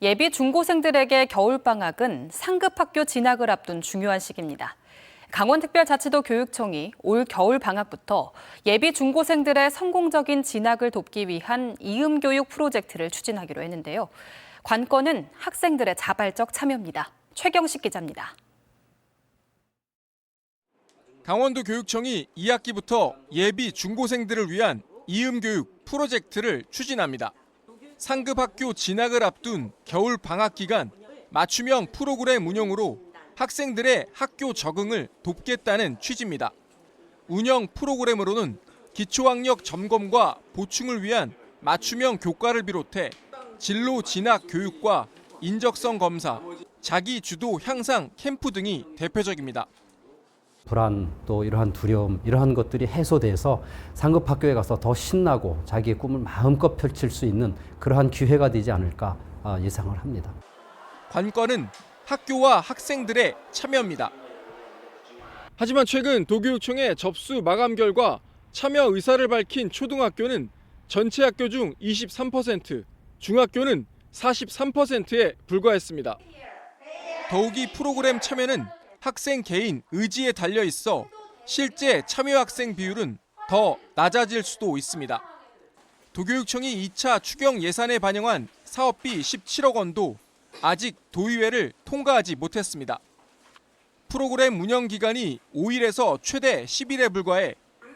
예비 중고생들에게 겨울방학은 상급학교 진학을 앞둔 중요한 시기입니다. 강원특별자치도 교육청이 올 겨울 방학부터 예비 중고생들의 성공적인 진학을 돕기 위한 이음교육 프로젝트를 추진하기로 했는데요. 관건은 학생들의 자발적 참여입니다. 최경식 기자입니다. 강원도 교육청이 2학기부터 예비 중고생들을 위한 이음교육 프로젝트를 추진합니다. 상급 학교 진학을 앞둔 겨울 방학 기간 맞춤형 프로그램 운영으로 학생들의 학교 적응을 돕겠다는 취지입니다. 운영 프로그램으로는 기초학력 점검과 보충을 위한 맞춤형 교과를 비롯해 진로 진학 교육과 인적성 검사, 자기 주도 향상 캠프 등이 대표적입니다. 불안 또 이러한 두려움 이러한 것들이 해소돼서 상급 학교에 가서 더 신나고 자기의 꿈을 마음껏 펼칠 수 있는 그러한 기회가 되지 않을까 아, 예상을 합니다. 관건은 학교와 학생들의 참여입니다. 하지만 최근 도교육청의 접수 마감 결과 참여 의사를 밝힌 초등학교는 전체 학교 중 23%, 중학교는 43%에 불과했습니다. 더욱이 프로그램 참여는 학생 개인 의지에 달려 있어 실제 참여 학생 비율은 더 낮아질 수도 있습니다. 도교육청이 2차 추경 예산에 반영한 사업비 17억 원도 아직 도의회를 통과하지 못했습니다. 프로그램 운영 기간이 5일에서 최대 10일에 불과해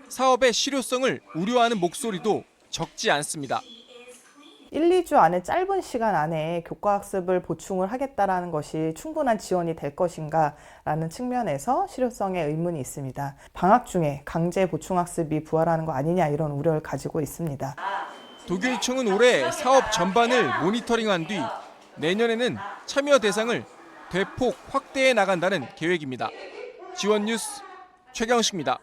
사업의 실효성을 우려하는 목소리도 적지 않습니다. 1, 2주 안에 짧은 시간 안에 교과 학습을 보충을 하겠다라는 것이 충분한 지원이 될 것인가라는 측면에서 실효성에 의문이 있습니다. 방학 중에 강제 보충 학습이 부활하는 거 아니냐 이런 우려를 가지고 있습니다. 도교육청은 올해 사업 전반을 모니터링한 뒤 내년에는 참여 대상을 대폭 확대해 나간다는 계획입니다. 지원 뉴스 최경식입니다.